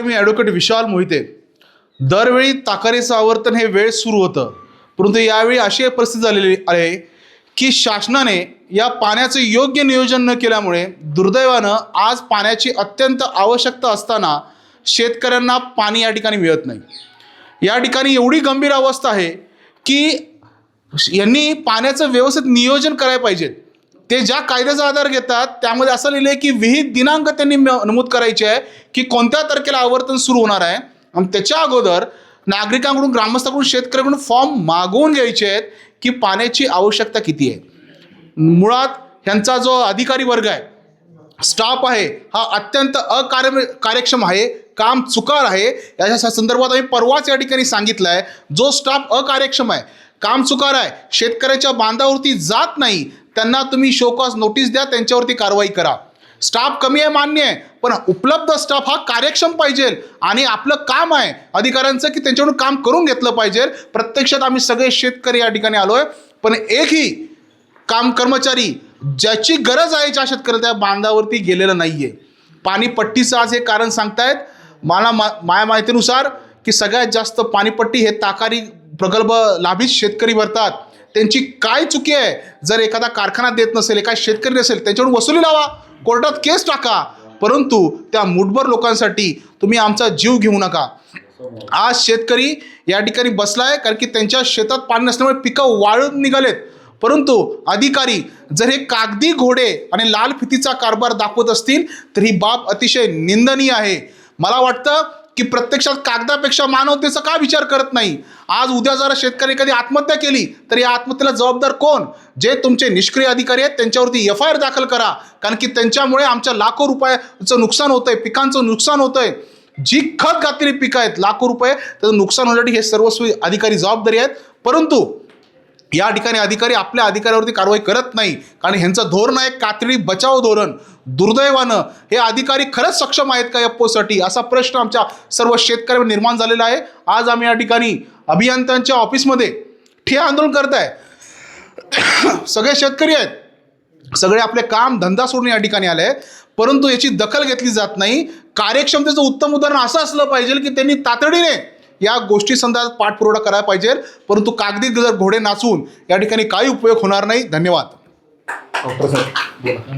मी advocate विशाल मोहिते. दरवेळी ताकारीचं आवर्तन हे वेळ सुरू होतं. परंतु यावेळी अशी एक परिस्थिती झालेली आहे की शासनाने या पाण्याचं योग्य नियोजन न केल्यामुळे दुर्दैवानं आज पाण्याची अत्यंत आवश्यकता असताना शेतकऱ्यांना पाणी या ठिकाणी मिळत नाही. या ठिकाणी एवढी गंभीर अवस्था आहे की यांनी पाण्याचं व्यवस्थित नियोजन करायला पाहिजेत ते ज्या कायद्याचा आधार घेतात त्यामध्ये असं लिहिलं आहे की विहित दिनांक त्यांनी म- नमूद करायचे आहे की कोणत्या तारखेला आवर्तन सुरू होणार आहे. आणि त्याच्या अगोदर नागरिकांकडून ग्रामस्थांकडून शेतकऱ्यांकडून फॉर्म मागवून घ्यायचे आहेत की पाण्याची आवश्यकता किती आहे. मुळात ह्यांचा जो अधिकारी वर्ग आहे स्टाफ आहे हा अत्यंत अकार्य कार्यक्षम आहे काम चुकार आहे. याच्या संदर्भात आम्ही परवाच या ठिकाणी सांगितलं आहे जो स्टाफ अकार्यक्षम आहे काम चुकार आहे शेतकऱ्याच्या बांधावरती जात नाही त्यांना तुम्ही शोकॉस नोटीस द्या त्यांच्यावरती कारवाई करा. स्टाफ कमी आहे मान्य आहे पण उपलब्ध स्टाफ हा कार्यक्षम पाहिजे आणि आपलं काम आहे अधिकाऱ्यांचं की त्यांच्याकडून काम करून घेतलं पाहिजे. प्रत्यक्षात आम्ही सगळे शेतकरी या ठिकाणी आलो आहे पण एकही काम कर्मचारी ज्याची गरज आहे ज्या शेतकऱ्याला त्या बांधावरती गेलेलं नाही आहे पाणीपट्टीचं आज हे कारण सांगतायत. मला मा माझ्या माहितीनुसार की सगळ्यात जास्त पाणीपट्टी हे ताकारी प्रगल्भ लाभित शेतकरी भरतात. त्यांची काय चुकी आहे? जर एखादा कारखाना देत नसेल एखादा शेतकरी नसेल त्यांच्याकडून वसुली लावा कोर्टात केस टाका. परंतु त्या मुठभर लोकांसाठी तुम्ही आमचा जीव घेऊ नका. आज शेतकरी या ठिकाणी बसलाय कारण की त्यांच्या शेतात पाणी नसल्यामुळे पिकं वाळून निघालेत. परंतु अधिकारी जर हे कागदी घोडे आणि लाल फितीचा कारभार दाखवत असतील तर ही बाब अतिशय निंदनीय आहे. मला वाटतं की प्रत्यक्षात कागदापेक्षा मानवतेचा का विचार करत नाही? आज उद्या जरा शेतकरी एखादी आत्महत्या केली तर या आत्महत्येला जबाबदार कोण? जे तुमचे निष्क्रिय अधिकारी आहेत त्यांच्यावरती एफ आय आर दाखल करा. कारण की त्यांच्यामुळे आमच्या लाखो रुपयाचं नुकसान होतंय पिकांचं नुकसान होतंय. जी खत घातलेली पिकं आहेत लाखो रुपये त्याचं नुकसान होण्यासाठी हे सर्वस्वी अधिकारी जबाबदारी आहेत. परंतु या ठिकाणी अधिकारी आपल्या अधिकाऱ्यावरती कारवाई करत नाही. कारण ह्यांचं धोरण आहे कातडी बचाव धोरण. दुर्दैवानं हे अधिकारी खरंच सक्षम आहेत का एफओसाठी असा प्रश्न आमच्या सर्व शेतकऱ्यांवर निर्माण झालेला आहे. आज आम्ही या ठिकाणी अभियंत्यांच्या ऑफिसमध्ये ठिय्या आंदोलन करत आहे सगळे शेतकरी आहेत. सगळे आपले काम धंदा सोडून या ठिकाणी आले आहेत. परंतु याची दखल घेतली जात नाही. कार्यक्षमतेचं उत्तम उदाहरण असं असलं पाहिजे की त्यांनी तातडीने या गोष्टी संदर्भात पाठपुरवठा करायला पाहिजे. परंतु कागदी जर घोडे नाचून या ठिकाणी काही उपयोग होणार नाही. धन्यवाद. डॉक्टर साहेब